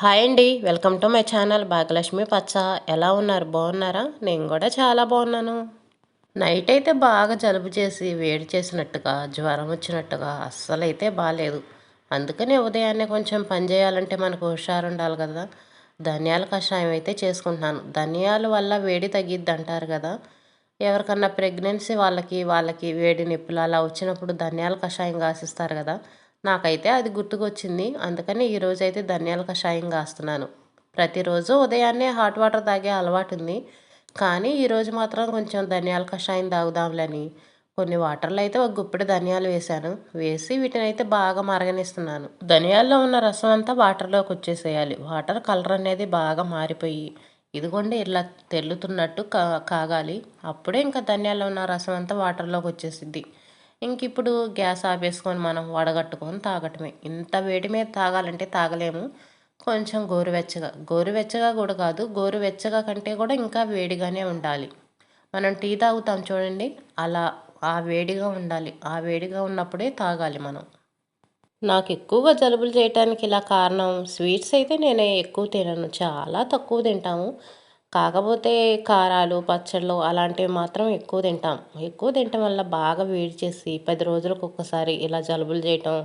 Hi అండి welcome to my channel Bhagyalakshmi పచ్చ. ఎలా ఉన్నారు? బాగున్నారా? నేను కూడా చాలా బాగున్నాను. నైట్ అయితే బాగా జలుబు చేసి వేడి చేసినట్టుగా జ్వరం వచ్చినట్టుగా అస్సలు అయితే బాగాలేదు అందుకనే ఉదయాన్నే కొంచెం పని చేయాలంటే మనకు హుషారు ఉండాలి కదా. ధనియాల కషాయం అయితే చేసుకుంటున్నాను. ధనియాల వల్ల వేడి తగ్గిద్ది అంటారు కదా. ఎవరికన్నా ప్రెగ్నెన్సీ వాళ్ళకి వాళ్ళకి వేడి నొప్పులు అలా వచ్చినప్పుడు ధనియాల కషాయం కాసిస్తారు కదా. నాకైతే అది గుర్తుకొచ్చింది. అందుకని ఈరోజు అయితే ధనియాల కషాయం కాస్తున్నాను. ప్రతిరోజు ఉదయాన్నే హాట్ వాటర్ తాగే అలవాటు ఉంది కానీ ఈరోజు మాత్రం కొంచెం ధనియాల కషాయం తాగుదాంలని కొన్ని వాటర్లో అయితే ఒక గుప్పిడి ధనియాలు వేశాను. వేసి వీటిని అయితే బాగా మరగనిస్తున్నాను. ధనియాల్లో ఉన్న రసం అంతా వాటర్లోకి వచ్చేసేయాలి. వాటర్ కలర్ అనేది బాగా మారిపోయి ఇదిగోండి ఇలా తెల్లుతున్నట్టు కా కాగాలి. అప్పుడే ఇంకా ధనియాల్లో ఉన్న రసం అంతా వాటర్లోకి వచ్చేసిద్ది. ఇంక ఇప్పుడు గ్యాస్ ఆపేసుకొని మనం వడగట్టుకొని తాగటమే. ఇంత వేడి మీద తాగాలంటే తాగలేము. కొంచెం గోరువెచ్చగా. గోరువెచ్చగా కూడా కాదు గోరువెచ్చగా కంటే కూడా ఇంకా వేడిగానే ఉండాలి. మనం టీ తాగుతాం చూడండి అలా ఆ వేడిగా ఉండాలి. ఆ వేడిగా ఉన్నప్పుడే తాగాలి మనం. నాకు ఎక్కువగా జలుబులు చేయటానికి ఇలా కారణం స్వీట్స్ అయితే నేను ఎక్కువ తినను. చాలా తక్కువ తింటాము. కాకపోతే కారాలు పచ్చళ్ళు అలాంటివి మాత్రం ఎక్కువ తింటాం. ఎక్కువ తినటం వల్ల బాగా వేడి చేసి పది రోజులకు ఒక్కసారి ఇలా జలుబులు చేయటం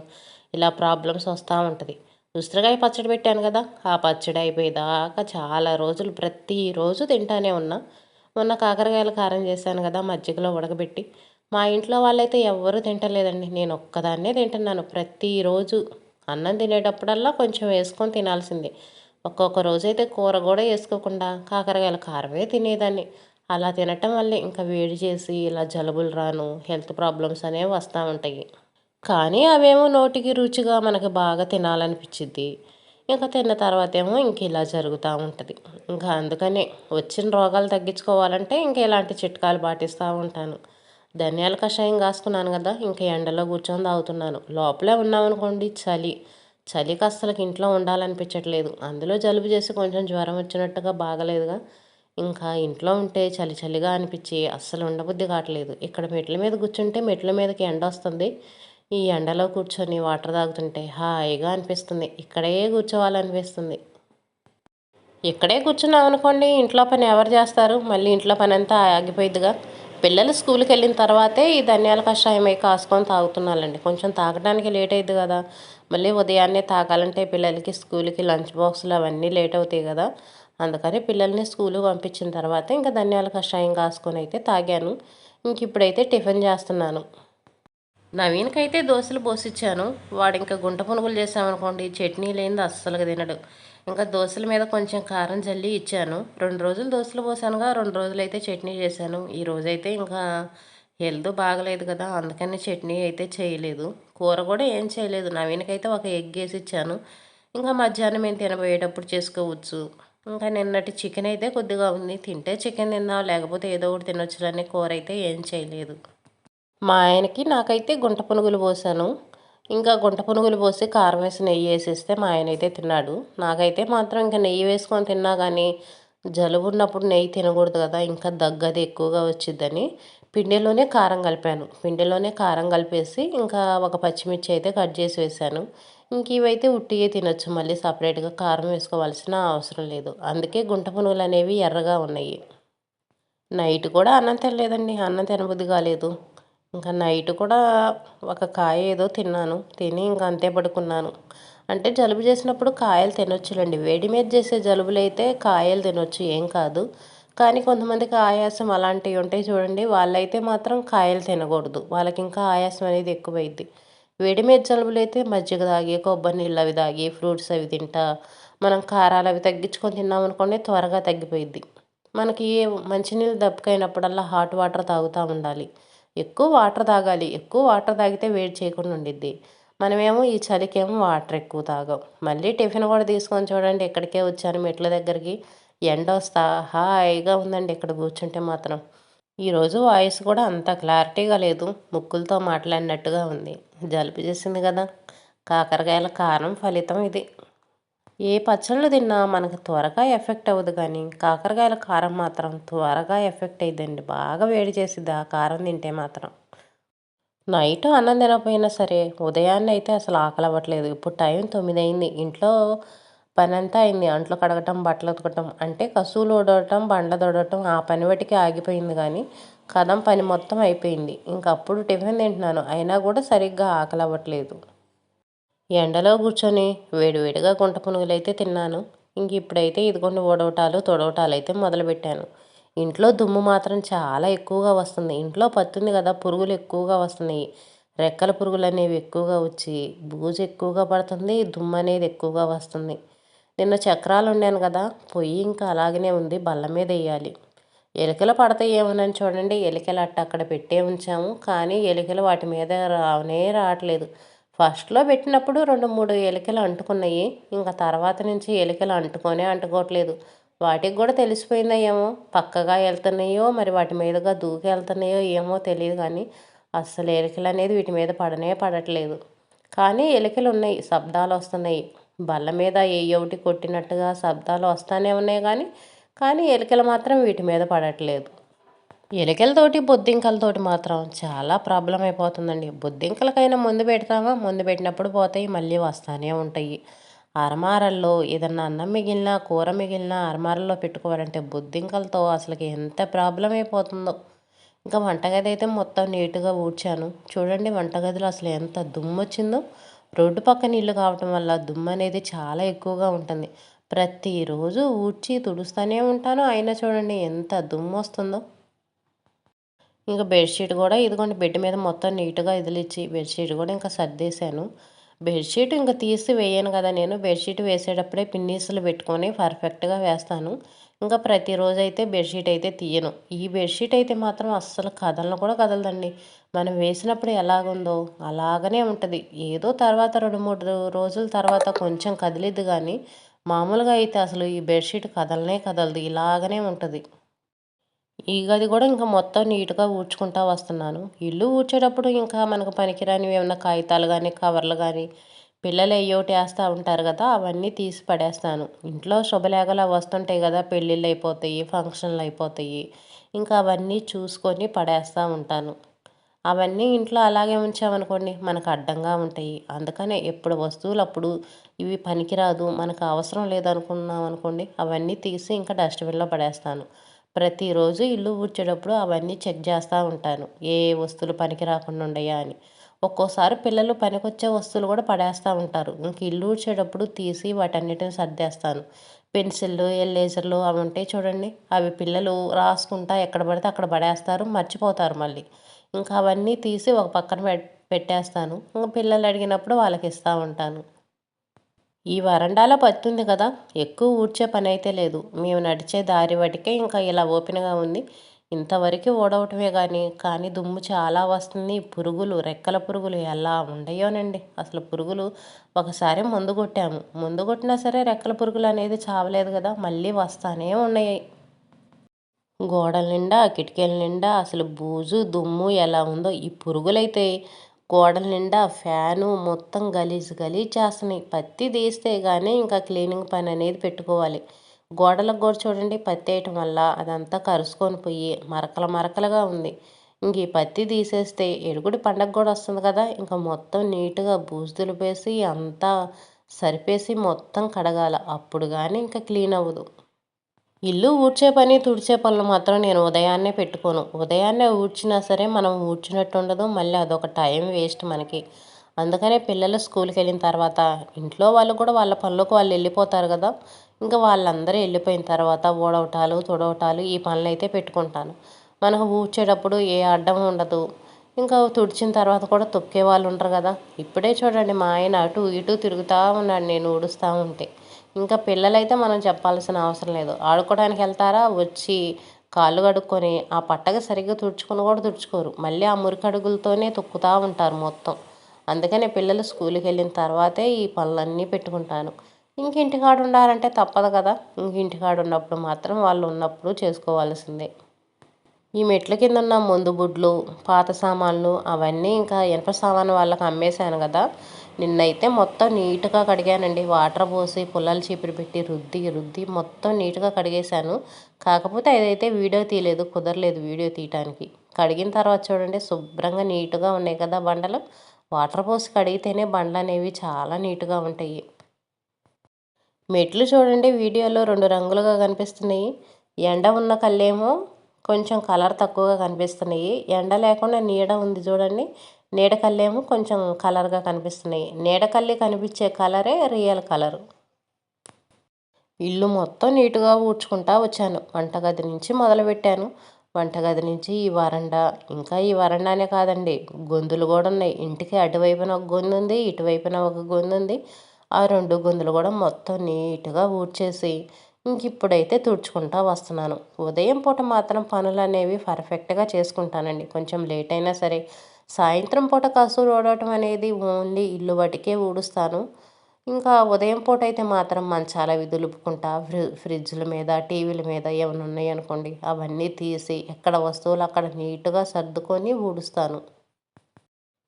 ఇలా ప్రాబ్లమ్స్ వస్తూ ఉంటుంది. ఉసిరికాయ పచ్చడి పెట్టాను కదా ఆ పచ్చడి అయిపోయేదాకా చాలా రోజులు ప్రతిరోజు తింటానే ఉన్నా. మొన్న కాకరకాయల కారం చేశాను కదా మజ్జిగలో ఉడకబెట్టి. మా ఇంట్లో వాళ్ళైతే ఎవ్వరూ తింటలేదండి. నేను ఒక్కదాన్నే తింటున్నాను. ప్రతిరోజు అన్నం తినేటప్పుడల్లా కొంచెం వేసుకొని తినాల్సిందే. ఒక్కొక్క రోజైతే కూర కూడా వేసుకోకుండా కాకరకాయల కారమే తినేదాన్ని. అలా తినటం వల్లే ఇంకా వేడి చేసి ఇలా జలుబులు రాను హెల్త్ ప్రాబ్లమ్స్ అనేవి వస్తూ ఉంటాయి. కానీ అవేమో నోటికి రుచిగా మనకి బాగా తినాలనిపించిద్ది ఇంకా తిన్న తర్వాత ఏమో ఇంక ఇలా జరుగుతూ ఉంటుంది. ఇంకా అందుకనే వచ్చిన రోగాలు తగ్గించుకోవాలంటే ఇంకా ఇలాంటి చిట్కాలు పాటిస్తూ ఉంటాను. ధనియాల కషాయం కాసుకున్నాను కదా ఇంకా ఎండలో కూర్చొని తాగుతున్నాను. లోపలే ఉన్నామనుకోండి చలి. చలికి అస్సలకి ఇంట్లో ఉండాలనిపించట్లేదు. అందులో జలుబు చేసి కొంచెం జ్వరం వచ్చినట్టుగా బాగలేదుగా. ఇంకా ఇంట్లో ఉంటే చలి చలిగా అనిపించి అస్సలు ఉండబుద్ధి కావట్లేదు. ఇక్కడ మెట్ల మీద కూర్చుంటే మెట్ల మీదకి ఎండ వస్తుంది. ఈ ఎండలో కూర్చొని వాటర్ తాగుతుంటే హాయిగా అనిపిస్తుంది. ఇక్కడే కూర్చోవాలనిపిస్తుంది. ఇక్కడే కూర్చున్నాం అనుకోండి ఇంట్లో పని ఎవరు చేస్తారు? మళ్ళీ ఇంట్లో పని అంతా ఆగిపోయిద్దిగా. పిల్లలు స్కూల్కి వెళ్ళిన తర్వాతే ఈ ధనియాల కషాయం అయి కాసుకొని తాగుతున్నారండి కొంచెం తాగడానికి లేట్ అయింది కదా. మళ్ళీ ఉదయాన్నే తాగాలంటే పిల్లలకి స్కూల్కి లంచ్ బాక్సులు అవన్నీ లేట్ అవుతాయి కదా. అందుకని పిల్లల్ని స్కూల్ పంపించిన తర్వాత ఇంకా ధనియాల కషాయం కాసుకొని అయితే తాగాను. ఇంక ఇప్పుడైతే టిఫిన్ చేస్తున్నాను. నవీన్కైతే దోశలు పోసిచ్చాను. వాడు ఇంకా గుంట పునుగులు చేసామనుకోండి చట్నీ లేనిది అస్సలుగా తినడు. ఇంకా దోశల మీద కొంచెం కారం చల్లి ఇచ్చాను. రెండు రోజులు దోశలు పోసానుగా రెండు రోజులు అయితే చట్నీ చేశాను. ఈ రోజైతే ఇంకా హెల్త్ బాగలేదు కదా అందుకని చట్నీ అయితే చేయలేదు. కూర కూడా ఏం చేయలేదు. నవీనకైతే ఒక ఎగ్ వేసి ఇచ్చాను. ఇంకా మధ్యాహ్నం మేము తినబోయేటప్పుడు చేసుకోవచ్చు. ఇంకా నిన్నటి చికెన్ అయితే కొద్దిగా ఉంది. తింటే చికెన్ తిందాం లేకపోతే ఏదో ఒకటి తినొచ్చులని కూర అయితే ఏం చేయలేదు. మా ఆయనకి నాకైతే గుంట పునుగులు పోసాను. ఇంకా గుంట పునుగులు పోసి కారం వేసి నెయ్యి వేసేస్తే మా ఆయన అయితే తిన్నాడు. నాకైతే మాత్రం ఇంకా నెయ్యి వేసుకొని తిన్నా కానీ జలుబు ఉన్నప్పుడు నెయ్యి తినకూడదు కదా ఇంకా దగ్గది ఎక్కువగా వచ్చిద్దని పిండిలోనే కారం కలిపాను. పిండిలోనే కారం కలిపేసి ఇంకా ఒక పచ్చిమిర్చి అయితే కట్ చేసి వేసాను. ఇంక ఇవైతే ఉట్టియే తినొచ్చు మళ్ళీ సపరేట్గా కారం వేసుకోవాల్సిన అవసరం లేదు. అందుకే గుంట పునుగులు అనేవి ఎర్రగా ఉన్నాయి. నైట్ కూడా అన్నం తినలేదండి అన్నం తినబుద్ధి కాలేదు. ఇంకా నైట్ కూడా ఒక కాయ ఏదో తిన్నాను. తిని ఇంకా అంతే పడుకున్నాను. అంటే జలుబు చేసినప్పుడు కాయలు తినొచ్చులండి. వేడి మీద చేసే జలుబులు అయితే కాయలు తినొచ్చు ఏం కాదు. కానీ కొంతమందికి ఆయాసం అలాంటివి ఉంటాయి చూడండి. వాళ్ళైతే మాత్రం కాయలు తినకూడదు. వాళ్ళకి ఇంకా ఆయాసం అనేది ఎక్కువైద్ది. వేడి మీద జలుబులు అయితే మజ్జిగ తాగి కొబ్బరి నీళ్ళు అవి తాగి ఫ్రూట్స్ అవి తింటా మనం కారాలు అవి తగ్గించుకొని తిన్నామనుకోండి త్వరగా తగ్గిపోయిద్ది. మనకి మంచినీళ్ళు దప్పుకైనప్పుడల్లా హాట్ వాటర్ తాగుతూ ఉండాలి. ఎక్కువ వాటర్ తాగాలి ఎక్కువ వాటర్ తాగితే వేడి చేయకుండా ఉండిద్ది. మనమేమో ఈ చలికేమో వాటర్ ఎక్కువ తాగాం. మళ్ళీ టిఫిన్ కూడా తీసుకొని చూడండి ఇక్కడికే వచ్చాను మెట్ల దగ్గరికి. ఎండ వస్తా హాయిగా ఉందండి ఇక్కడ కూర్చుంటే మాత్రం. ఈరోజు వాయిస్ కూడా అంత క్లారిటీగా లేదు. ముక్కులతో మాట్లాడినట్టుగా ఉంది. జలుబు చేసింది కదా. కాకరకాయల కారం ఫలితం ఇది. ఏ పచ్చళ్ళు తిన్నా మనకు త్వరగా ఎఫెక్ట్ అవ్వదు కానీ కాకరకాయల కారం మాత్రం త్వరగా ఎఫెక్ట్ అయ్యిందండి బాగా వేడి చేసిద్ది ఆ కారం తింటే మాత్రం. నైట్ అన్నం తినకపోయినా సరే ఉదయాన్నే అయితే అసలు ఆకలి అవ్వట్లేదు. ఇప్పుడు టైం తొమ్మిది అయింది ఇంట్లో పని అంతా అయింది. అంట్లు కడగటం బట్టలు ఉతకటం అంటే కసువులు ఊడవటం బండ్ల దొడవటం ఆ పని బట్టికి ఆగిపోయింది కానీ కదం పని మొత్తం అయిపోయింది. ఇంకప్పుడు టిఫిన్ తింటున్నాను. అయినా కూడా సరిగ్గా ఆకలి అవ్వట్లేదు. ఎండలో కూర్చొని వేడివేడిగా గుంట పునుగులు అయితే తిన్నాను. ఇంక ఇప్పుడైతే ఇదిగోండి ఊడవటాలు తొడవటాలు అయితే మొదలుపెట్టాను. ఇంట్లో దుమ్ము మాత్రం చాలా ఎక్కువగా వస్తుంది. ఇంట్లో పత్తుంది కదా పురుగులు ఎక్కువగా వస్తున్నాయి. రెక్కల పురుగులు అనేవి ఎక్కువగా వచ్చి బూజు ఎక్కువగా పడుతుంది దుమ్ము అనేది ఎక్కువగా వస్తుంది. నిన్న చక్రాలు ఉండాను కదా పొయ్యి ఇంకా అలాగనే ఉంది బల్ల మీద వేయాలి. ఎలుకలు పడతాయి ఏమోనని చూడండి. ఎలుకలు అట్ట అక్కడ పెట్టే ఉంచాము. కానీ ఎలుకలు వాటి మీద రావనే రావట్లేదు. ఫస్ట్లో పెట్టినప్పుడు రెండు మూడు ఎలుకలు అంటుకున్నాయి. ఇంకా తర్వాత నుంచి ఎలుకలు అంటుకొనే అంటుకోవట్లేదు. వాటికి కూడా తెలిసిపోయిందేమో ఏమో? పక్కగా వెళ్తున్నాయో మరి వాటి మీదుగా దూకి వెళ్తున్నాయో ఏమో తెలియదు కానీ అస్సలు ఎలుకలు అనేది వీటి మీద పడనే పడట్లేదు. కానీ ఎలుకలు ఉన్నాయి. శబ్దాలు వస్తున్నాయి. బల్ల మీద ఏ ఒకటి కొట్టినట్టుగా శబ్దాలు వస్తూనే ఉన్నాయి కానీ కానీ ఎలుకలు మాత్రం వీటి మీద పడట్లేదు. ఎలుకలతోటి బొద్దింకలతోటి మాత్రం చాలా ప్రాబ్లం అయిపోతుందండి. బొద్దింకలకైనా ముందు పెడతామా ముందు పెట్టినప్పుడు పోతాయి మళ్ళీ వస్తానే ఉంటాయి. అరమారల్లో ఏదన్నా అన్నం మిగిలినా కూర మిగిలినా అరమారల్లో పెట్టుకోవాలంటే బొద్దింకలతో అసలుకి ఎంత ప్రాబ్లం అయిపోతుందో. ఇంకా వంటగది అయితే మొత్తం నీట్గా ఊడ్చాను. చూడండి వంటగదిలో అసలు ఎంత దుమ్ము వచ్చిందో రోడ్డు పక్కన ఇల్లు కావటం వల్ల దుమ్ము అనేది చాలా ఎక్కువగా ఉంటుంది. ప్రతిరోజు ఊడ్చి తుడుస్తూనే ఉంటాను. అయినా చూడండి ఎంత దుమ్ము వస్తుందో ఇంకా బెడ్షీట్ కూడా ఇదిగోండి బెడ్ మీద మొత్తం నీట్గా ఇదిలిచ్చి బెడ్షీట్ కూడా ఇంకా సర్దేశాను. బెడ్షీట్ ఇంకా తీసి వేయను కదా నేను. బెడ్షీట్ వేసేటప్పుడే పిన్నీసులు పెట్టుకొని పర్ఫెక్ట్గా వేస్తాను. ఇంకా ప్రతిరోజు అయితే బెడ్షీట్ అయితే తీయను. ఈ బెడ్షీట్ అయితే మాత్రం అస్సలు కదలను కూడా కదలదండి. మనం వేసినప్పుడు ఎలాగుందో అలాగనే ఉంటుంది. ఏదో తర్వాత రెండు మూడు రోజుల తర్వాత కొంచెం కదిలిద్ది కానీ మామూలుగా అయితే అసలు ఈ బెడ్షీట్ కదలనే కదలదు. ఇలాగనే ఉంటుంది. ఈ గది కూడా ఇంకా మొత్తం నీట్గా ఊడ్చుకుంటా వస్తున్నాను. ఇల్లు ఊడ్చేటప్పుడు ఇంకా మనకు పనికిరానివి ఏమైనా కాగితాలు కానీ కవర్లు కానీ పిల్లలు ఏయోటి వేస్తూ ఉంటారు కదా అవన్నీ తీసి పడేస్తాను. ఇంట్లో శుభలేఖలు వస్తుంటాయి కదా పెళ్ళిళ్ళు అయిపోతాయి ఫంక్షన్లు అయిపోతాయి. ఇంకా అవన్నీ చూసుకొని పడేస్తూ ఉంటాను. అవన్నీ ఇంట్లో అలాగే ఉంచామనుకోండి మనకు అడ్డంగా ఉంటాయి. అందుకనే ఎప్పుడు వస్తువులు అప్పుడు ఇవి పనికిరాదు మనకు అవసరం లేదనుకున్నాం అనుకోండి అవన్నీ తీసి ఇంకా డస్ట్బిన్లో పడేస్తాను. ప్రతిరోజు ఇల్లు ఊడ్చేటప్పుడు అవన్నీ చెక్ చేస్తూ ఉంటాను. ఏ వస్తువులు పనికి రాకుండా ఉండయా అని. ఒక్కోసారి పిల్లలు పనికొచ్చే వస్తువులు కూడా పడేస్తూ ఉంటారు. ఇంక ఇల్లు ఊడ్చేటప్పుడు తీసి వాటన్నిటిని సర్దేస్తాను. పెన్సిళ్ళు ఎల్లేజర్లు అవి ఉంటాయి చూడండి. అవి పిల్లలు రాసుకుంటా ఎక్కడ పడితే అక్కడ పడేస్తారు మర్చిపోతారు మళ్ళీ. ఇంకా అవన్నీ తీసి ఒక పక్కన పెట్టేస్తాను. ఇంకా పిల్లలు అడిగినప్పుడు వాళ్ళకి ఇస్తూ ఉంటాను. ఈ వరండాలో పత్తుంది కదా ఎక్కువ ఊడ్చే పని అయితే లేదు. మేము నడిచే దారి వాటికే ఇంకా ఇలా ఓపెన్గా ఉంది. ఇంతవరకు ఓడవటమే కానీ కానీ దుమ్ము చాలా వస్తుంది. పురుగులు రెక్కల పురుగులు ఎలా ఉండయోనండి? అసలు పురుగులు ఒకసారి ముందు కొట్టాము. ముందు కొట్టినా సరే రెక్కల పురుగులు అనేది చావలేదు కదా మళ్ళీ వస్తానే ఉన్నాయి. గోడల నిండా కిటికీల నిండా అసలు బూజు దుమ్ము ఎలా ఉందో ఈ పురుగులైతే గోడల నిండా ఫ్యాను మొత్తం గలీజ్ గలీజ్ చేస్తున్నాయి. పత్తి తీస్తే కానీ ఇంకా క్లీనింగ్ పని అనేది పెట్టుకోవాలి. గోడలకు కూడా చూడండి పత్తి వేయటం వల్ల అదంతా కరుసుకొని పోయి మరకల మరకలుగా ఉంది. ఇంక ఈ పత్తి తీసేస్తే ఎడుగుడి పండగ కూడా వస్తుంది కదా. ఇంకా మొత్తం నీట్గా బూజు దులిపేసి అంతా సరిపేసి మొత్తం కడగాల. అప్పుడు కానీ ఇంకా క్లీన్ అవ్వదు. ఇల్లు ఊడ్చే పని తుడిచే పనులు మాత్రం నేను ఉదయాన్నే పెట్టుకోను. ఉదయాన్నే ఊడ్చినా సరే మనం ఊడ్చినట్టు ఉండదు మళ్ళీ అదొక టైం వేస్ట్ మనకి. అందుకనే పిల్లలు స్కూల్కి వెళ్ళిన తర్వాత ఇంట్లో వాళ్ళు కూడా వాళ్ళ పనులకు వాళ్ళు వెళ్ళిపోతారు కదా. ఇంకా వాళ్ళందరూ వెళ్ళిపోయిన తర్వాత ఊడవటాలు తుడవటాలు ఈ పనులు అయితే పెట్టుకుంటాను. మనకు ఊడ్చేటప్పుడు ఏ అడ్డం ఉండదు. ఇంకా తుడిచిన తర్వాత కూడా తొక్కే వాళ్ళు ఉంటారు కదా. ఇప్పుడే చూడండి మా ఆయన అటు ఇటు తిరుగుతూ ఉన్నాడు నేను ఊడుస్తూ ఉంటే. ఇంకా పిల్లలైతే మనం చెప్పాల్సిన అవసరం లేదు. ఆడుకోవడానికి వెళ్తారా? వచ్చి కాళ్ళు కడుక్కొని ఆ పట్టక సరిగ్గా తుడుచుకొని కూడా తుడుచుకోరు. మళ్ళీ ఆ మురికడుగులతోనే తొక్కుతూ ఉంటారు మొత్తం. అందుకనే పిల్లలు స్కూల్కి వెళ్ళిన తర్వాతే ఈ పనులన్నీ పెట్టుకుంటాను. ఇంక ఇంటికాడ ఉండాలంటే తప్పదు కదా. ఇంక ఇంటికాడ ఉన్నప్పుడు మాత్రం వాళ్ళు ఉన్నప్పుడు చేసుకోవాల్సిందే. ఈ మెట్ల కింద ఉన్న ముందు బుడ్లు పాత సామాన్లు అవన్నీ ఇంకా ఇనప సామాను వాళ్ళకి అమ్మేశాను కదా. నిన్నైతే మొత్తం నీట్గా కడిగానండి. వాటర్ పోసి పుల్లలు చీపిరి పెట్టి రుద్ది రుద్ది మొత్తం నీట్గా కడిగేశాను. కాకపోతే అదైతే వీడియో తీయలేదు కుదరలేదు వీడియో తీయటానికి. కడిగిన తర్వాత చూడండి శుభ్రంగా నీట్గా ఉన్నాయి కదా బండలు. వాటర్ పోసి కడిగితేనే బండ్లు అనేవి చాలా నీట్గా ఉంటాయి. మెట్లు చూడండి వీడియోలో రెండు రంగులుగా కనిపిస్తున్నాయి. ఎండ ఉన్న కళ్ళేమో కొంచెం కలర్ తక్కువగా కనిపిస్తున్నాయి. ఎండ లేకుండా నీడ ఉంది చూడండి. నీడకల్లేమో కొంచెం కలర్గా కనిపిస్తున్నాయి. నీడకల్లి కనిపించే కలరే రియల్ కలర్. ఇల్లు మొత్తం నీట్గా ఊడ్చుకుంటా వచ్చాను. వంటగది నుంచి మొదలుపెట్టాను. వంటగది నుంచి ఈ వరండా. ఇంకా ఈ వరండానే కాదండి గొంతులు కూడా ఉన్నాయి. ఇంటికి అటువైపున ఒక గొంతు ఉంది ఇటువైపున ఒక గొంతు ఉంది. ఆ రెండు గొంతులు కూడా మొత్తం నీట్గా ఊడ్చేసి ఇంక ఇప్పుడైతే తుడుచుకుంటా వస్తున్నాను. ఉదయం పూట మాత్రం పనులు అనేవి పర్ఫెక్ట్గా చేసుకుంటానండి. కొంచెం లేట్ అయినా సరే సాయంత్రం పూట కసువు ఊడటం అనేది ఓన్లీ ఇల్లు వాటికే ఊడుస్తాను. ఇంకా ఉదయం పూట అయితే మాత్రం మంచాల అవి దులుపుకుంటా ఫ్రి ఫ్రిడ్జ్ల మీద టీవీల మీద ఏమైనా ఉన్నాయనుకోండి అవన్నీ తీసి ఎక్కడ వస్తువులు అక్కడ నీట్గా సర్దుకొని ఊడుస్తాను.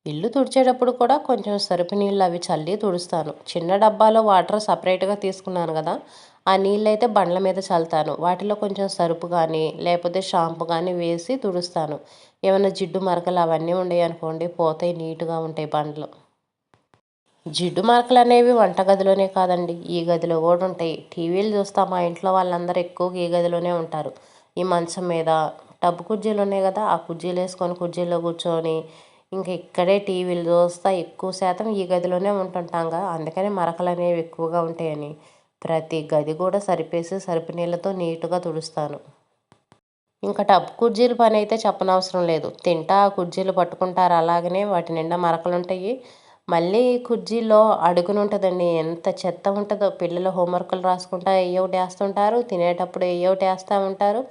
ఇల్లు తుడిచేటప్పుడు కూడా కొంచెం సరుపు నీళ్ళు అవి చల్లి తుడుస్తాను. చిన్న డబ్బాలో వాటర్ సపరేట్గా తీసుకున్నాను కదా ఆ నీళ్ళు అయితే బండ్ల మీద చల్లుతాను. వాటిలో కొంచెం సరుపు కానీ లేకపోతే షాంపు కానీ వేసి తుడుస్తాను. ఏమైనా జిడ్డు మరకలు అవన్నీ ఉన్నాయి అనుకోండి పోతాయి నీట్గా ఉంటాయి బండ్లు జిడ్డు మరకలు అనేవి వంటగదిలోనే కాదండి ఈ గదిలో కూడా ఉంటాయి. టీవీలు చూస్తా మా ఇంట్లో వాళ్ళందరూ ఎక్కువగా ఈ గదిలోనే ఉంటారు. ఈ మంచం మీద టబ్బు కుర్జీలు ఉన్నాయి కదా ఆ కుర్జీలు వేసుకొని కుర్జీలో కూర్చొని ఇంకా ఇక్కడే టీవీలు చూస్తా ఎక్కువ శాతం ఈ గదిలోనే ఉంటుంటాంగా అందుకని మరకలు అనేవి ఎక్కువగా ఉంటాయని. ప్రతి గది కూడా సరిపేసి సరిపి నీళ్ళతో నీట్గా తుడుస్తాను. ఇంకా టబ్ కుర్జీల పని అయితే చెప్పనవసరం లేదు. తింటా ఆ కుర్జీలు పట్టుకుంటారు. అలాగనే వాటి నిండా మరకలు ఉంటాయి మళ్ళీ కుర్జీలో అడుగునుంటుందండి. ఎంత చెత్త ఉంటుందో. పిల్లలు హోంవర్క్లు రాసుకుంటా ఏ ఒకటి వేస్తుంటారు. తినేటప్పుడు ఏ ఒకటి వేస్తూ ఉంటారు.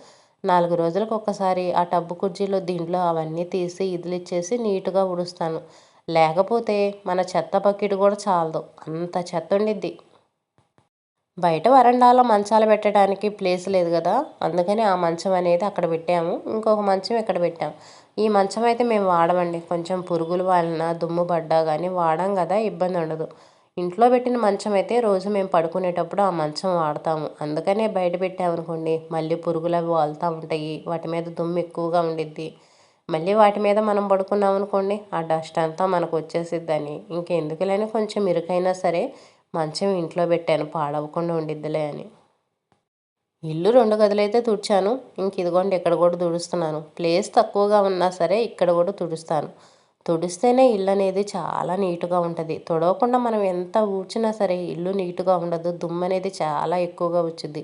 నాలుగు రోజులకు ఒక్కసారి ఆ టబ్బు కుర్జీలో దీంట్లో అవన్నీ తీసి ఇదిలిచ్చేసి నీట్గా ఉడుస్తాను. లేకపోతే మన చెత్త బకెట్ కూడా చాలదు. అంత చెత్త ఉండిద్ది బయట వరండాలో మంచాలు పెట్టడానికి ప్లేస్ లేదు కదా. అందుకని ఆ మంచం అనేది అక్కడ పెట్టాము. ఇంకొక మంచం ఇక్కడ పెట్టాము ఈ మంచం అయితే మేము వాడమండి. కొంచెం పురుగులు వాలిన దుమ్ము పడ్డా కానీ వాడాం కదా ఇబ్బంది ఉండదు. ఇంట్లో పెట్టిన మంచం అయితే రోజు మేము పడుకునేటప్పుడు ఆ మంచం వాడతాము. అందుకనే బయట పెట్టామనుకోండి మళ్ళీ పురుగులు అవి వాళ్తూ ఉంటాయి. వాటి మీద దుమ్ము ఎక్కువగా ఉండిద్ది. మళ్ళీ వాటి మీద మనం పడుకున్నాం అనుకోండి ఆ డస్ట్ అంతా మనకు వచ్చేసిద్దని. ఇంకెందుకులైనా కొంచెం ఇరుకైనా సరే మంచం ఇంట్లో పెట్టాను పాడవకుండా ఉండిద్దిలే అని. ఇల్లు రెండు గదులైతే తుడిచాను. ఇంక ఇదిగోండి ఇక్కడ కూడా తుడుస్తున్నాను. ప్లేస్ తక్కువగా ఉన్నా సరే ఇక్కడ కూడా తుడుస్తాను. తుడిస్తేనే ఇల్లు అనేది చాలా నీట్గా ఉంటుంది. తుడవకుండా మనం ఎంత ఊడ్చినా సరే ఇల్లు నీట్గా ఉండదు. దుమ్ము అనేది చాలా ఎక్కువగా వచ్చింది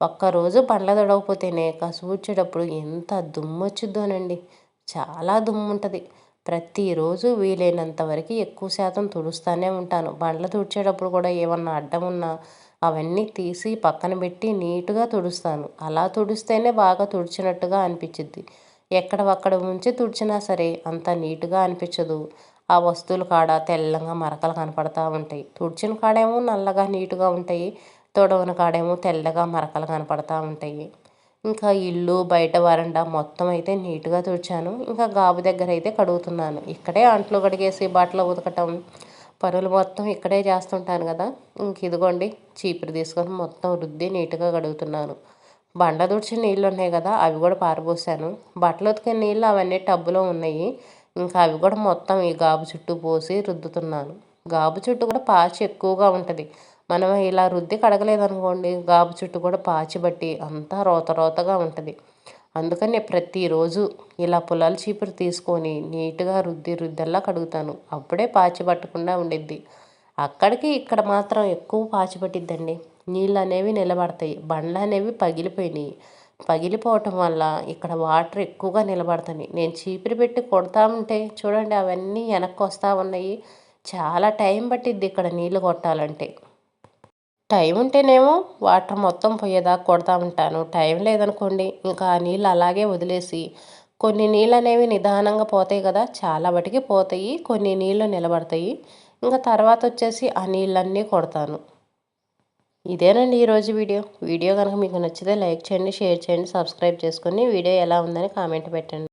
ఒక్కరోజు పండ్ల తొడవకపోతేనే కసూడ్చేటప్పుడు ఎంత దుమ్ము వచ్చిద్దోనండి చాలా దుమ్ము ఉంటుంది. ప్రతిరోజు వీలైనంత వరకు ఎక్కువ శాతం తుడుస్తూనే ఉంటాను. బండ్లు తుడిచేటప్పుడు కూడా ఏమన్నా అడ్డం ఉన్నా అవన్నీ తీసి పక్కన పెట్టి నీట్గా తుడుస్తాను. అలా తుడిస్తేనే బాగా తుడిచినట్టుగా అనిపించిద్ది. ఎక్కడ అక్కడ ఉంచి తుడిచినా సరే అంత నీట్గా అనిపించదు. ఆ వస్తువుల కాడ తెల్లగా మరకలు కనపడతా ఉంటాయి. తుడిచిన కాడేమో నల్లగా నీట్గా ఉంటాయి. తొడవని కాడేమో తెల్లగా మరకలు కనపడతా ఉంటాయి. ఇంకా ఇల్లు బయట వరండా మొత్తం అయితే నీట్గా తుడిచాను. ఇంకా గాబు దగ్గర అయితే కడుగుతున్నాను. ఇక్కడే అంట్లు కడిగేసి బట్టలు ఉతకటం పనులు మొత్తం ఇక్కడే చేస్తుంటాను కదా. ఇంక ఇదిగోండి చీపురు తీసుకొని మొత్తం రుద్ది నీట్గా కడుగుతున్నాను. బండ తుడిచిన నీళ్ళు ఉన్నాయి కదా అవి కూడా పారబోసాను. బట్టలు ఉతికే నీళ్ళు అవన్నీ టబ్బులో ఉన్నాయి. ఇంకా అవి కూడా మొత్తం ఈ గాబు చుట్టూ పోసి రుద్దుతున్నాను. గాబు చుట్టూ కూడా పాచి ఎక్కువగా ఉంటుంది. మనం ఇలా రుద్ది కడగలేదనుకోండి గాబు చుట్టూ కూడా పాచి బట్టి అంతా రోత రోతగా ఉంటుంది. అందుకని ప్రతిరోజు ఇలా పొలాల చీపురు తీసుకొని నీట్గా రుద్ది రుద్దల్లా కడుగుతాను. అప్పుడే పాచి పట్టకుండా ఉండిద్ది. అక్కడికి ఇక్కడ మాత్రం ఎక్కువ పాచి పట్టిద్దండి. నీళ్ళు అనేవి నిలబడతాయి. బండ్లు అనేవి పగిలిపోయినాయి. పగిలిపోవటం వల్ల ఇక్కడ వాటర్ ఎక్కువగా నిలబడతాయి నేను చీపిరి పెట్టి కొడతా ఉంటే చూడండి అవన్నీ వెనక్కి వస్తూ ఉన్నాయి. చాలా టైం పట్టిద్ది ఇక్కడ నీళ్ళు కొట్టాలంటే. టైం ఉంటేనేమో వాటర్ మొత్తం పోయేదాకా కొడతా ఉంటాను. టైం లేదనుకోండి ఇంకా ఆ నీళ్ళు అలాగే వదిలేసి కొన్ని నీళ్ళు అనేవి నిదానంగా పోతాయి కదా చాలా బటికి పోతాయి కొన్ని నీళ్ళు నిలబడతాయి. ఇంకా తర్వాత వచ్చేసి ఆ నీళ్ళన్నీ కొడతాను. ఇదేనండి ఈరోజు వీడియో. వీడియో కనుక మీకు నచ్చితే లైక్ చేయండి షేర్ చేయండి సబ్స్క్రైబ్ చేసుకొని వీడియో ఎలా ఉందని కామెంట్ పెట్టండి.